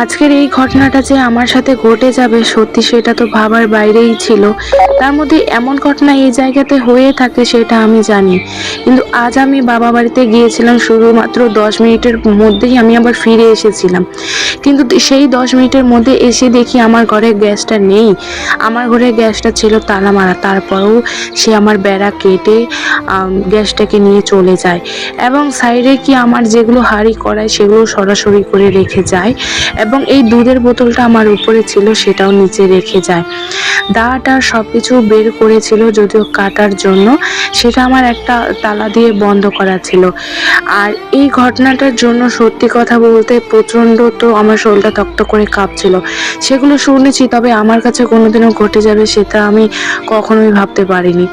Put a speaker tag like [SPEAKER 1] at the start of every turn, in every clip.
[SPEAKER 1] আজকের এই ঘটনাটা যে আমার সাথে ঘটে যাবে, সত্যি সেটা তো ভাবার বাইরেই ছিল। তার মধ্যে এমন ঘটনা এই জায়গাতে হয়ে থাকে সেটা আমি জানি। কিন্তু আজ আমি বাবা বাড়িতে গিয়েছিলাম, শুধুমাত্র দশ মিনিটের মধ্যেই আমি আবার ফিরে এসেছিলাম। কিন্তু সেই দশ মিনিটের মধ্যে এসে দেখি আমার ঘরে গ্যাসটা নেই। আমার ঘরে গ্যাসটা ছিল তালা মারা তারপরেও সে আমার বেড়া কেটে গ্যাসটাকে নিয়ে চলে যায়। এবং সাইডে কি আমার যেগুলো হাঁড়ি কড়াই সেগুলো সরাসরি করে রেখে যায়। এবং এই দুধের বোতলটা আমার উপরে ছিল, সেটাও নিচে রেখে যায়। দাটা সব কিছু বের করেছিল যদিও কাটার জন্য, সেটা আমার একটা তালা দিয়ে বন্ধ করা ছিল। আর এই ঘটনাটার জন্য সত্যি কথা বলতে প্রচণ্ড তো আমার শরীরটা তক্ত করে কাঁপছিল। সেগুলো শুনেছি, তবে আমার কাছে কোনোদিনও ঘটে যাবে, সেটা আমি কখনোই ভাবতে পারিনি।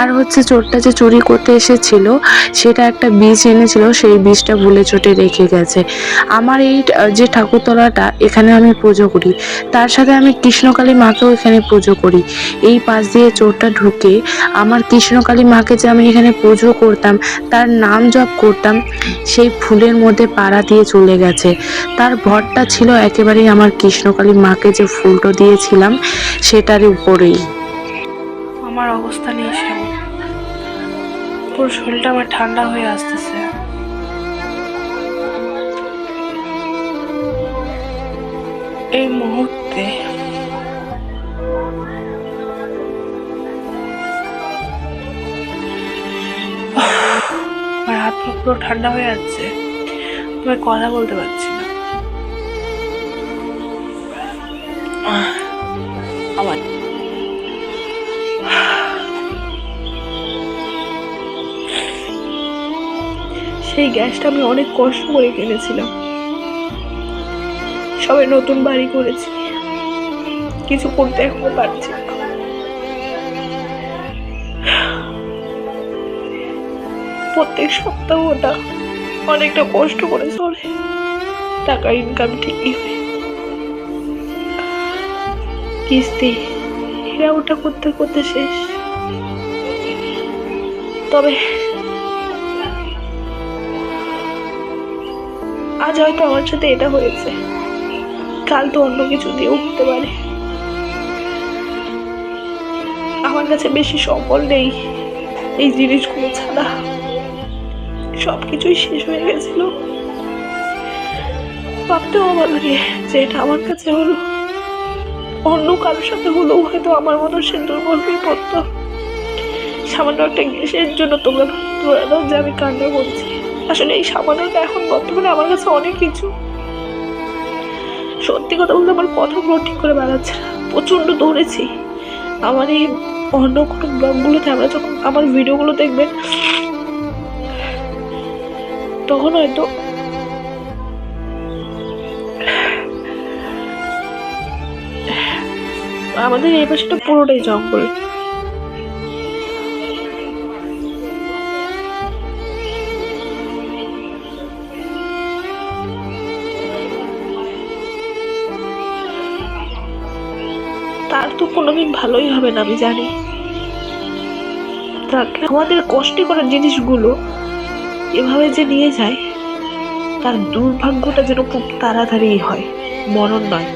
[SPEAKER 1] আর হচ্ছে চোরটা যে চুরি করতে এসেছিল, সেটা একটা বীজ এনেছিল, সেই বীজটা ভুলে চোটে রেখে গেছে। আমার এই যে ঠাকুরতলাটা, এখানে আমি পুজো করি। তার সাথে আমি কৃষ্ণকালী মাকেও এখানে পুজো করি। এই পাশ দিয়ে চোরটা ঢুকে, আমার কৃষ্ণকালী মাকে যে আমি এখানে পুজো করতাম, তার নাম জপ করতাম, সেই ফুলের মধ্যে পাড়া দিয়ে চলে গেছে। তার ভরটা ছিল একেবারেই আমার কৃষ্ণকালী মাকে যে ফুলটো দিয়েছিলাম, সেটার উপরেই।
[SPEAKER 2] আমার অবস্থা সেমন পুরো শরীরটা আমার ঠান্ডা হয়ে আসতেছে। এই মুহূর্তে আমার হাত পুরো ঠান্ডা হয়ে যাচ্ছে। আমি কথা বলতে পারছি না। আমার সেই গ্যাসটা আমি অনেক কষ্ট করে কিনেছিলাম। সবে নতুন বাড়ি করেছি। কিছু করতে এখনও পারছি প্রত্যেক সপ্তাহ ওটা অনেকটা কষ্ট করে চলে। টাকা ইনকাম ঠিকই হয়। কিস্তি, এরা ওটা করতে করতে শেষ। তবে আজ হয়তো আমার সাথে এটা হয়েছে। কাল তো অন্য কিছু দিয়েও হতে পারে। আমার কাছে বেশি সম্বল নেই এই জিনিসগুলো ছাড়া। সব কিছুই শেষ হয়ে গেছিল। ভাবতেও আমার লাগে যে এটা আমার কাছে হলো। অন্য কারোর সাথে হলেও হয়তো আমার মতো সে দুর্বল হয়ে পড়তো সামান্য একটা গ্যাসের জন্য তোমরা ধরে যে আমি কান্না করছি। আসলে এই সামান্যটা এখন বর্তমানে আমার কাছে অনেক কিছু। সত্যি কথা বলতে আমার কথাগুলো ঠিক করে বেড়াচ্ছে না। প্রচণ্ড দৌড়েছি। আমার এই অন্য কোনো ব্লগগুলোতে আমরা যখন আমার ভিডিওগুলো দেখবেন, তখন হয়তো আমাদের এই পাশটা পুরোটাই জঙ্গল। তার তো কোনোদিন ভালোই হবে না, আমি জানি। তাকে আমাদের কষ্ট করার জিনিসগুলো এভাবে যে নিয়ে যায়, তার দুর্ভাগ্যটা যেন খুব তাড়াতাড়ি হয়, মরণ নয়।